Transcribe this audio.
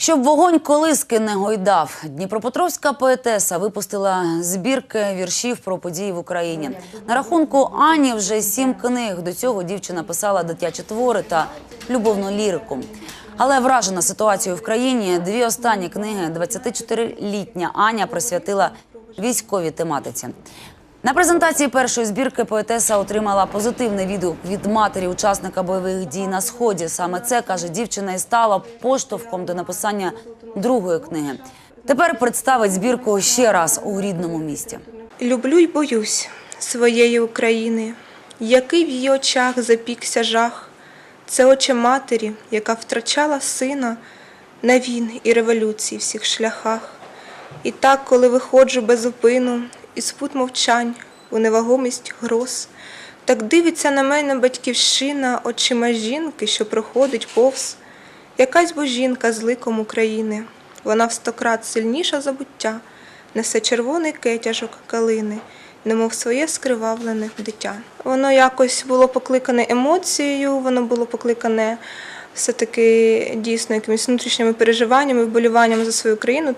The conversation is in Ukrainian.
Щоб вогонь колиски не гойдав, Дніпропетровська поетеса випустила збірки віршів про події в Україні. На рахунку Ані вже сім книг. До цього дівчина писала дитячі твори та любовну лірику. Але вражена ситуацією в країні, дві останні книги 24-літня Аня присвятила військовій тематиці. На презентації першої збірки поетеса отримала позитивний відгук від матері учасника бойових дій на сході. Саме це каже дівчина і стала поштовхом до написання другої книги. Тепер представить збірку ще раз у рідному місті. Люблю й боюсь своєї України, який в її очах запікся жах. Це очі матері, яка втрачала сина на війн і революції всіх шляхах. І так, коли виходжу без упину, і спут мовчань у невагомість гроз, так дивиться на мене батьківщина очима жінки, що проходить повз. Якась бо жінка з ликом України, вона в стократ сильніша за буття, несе червоний кетяжок калини, немов своє скривавлене дитя. Воно якось було покликане емоцією, воно було покликане все-таки дійсно якимись внутрішніми переживаннями, вболіванням за свою країну,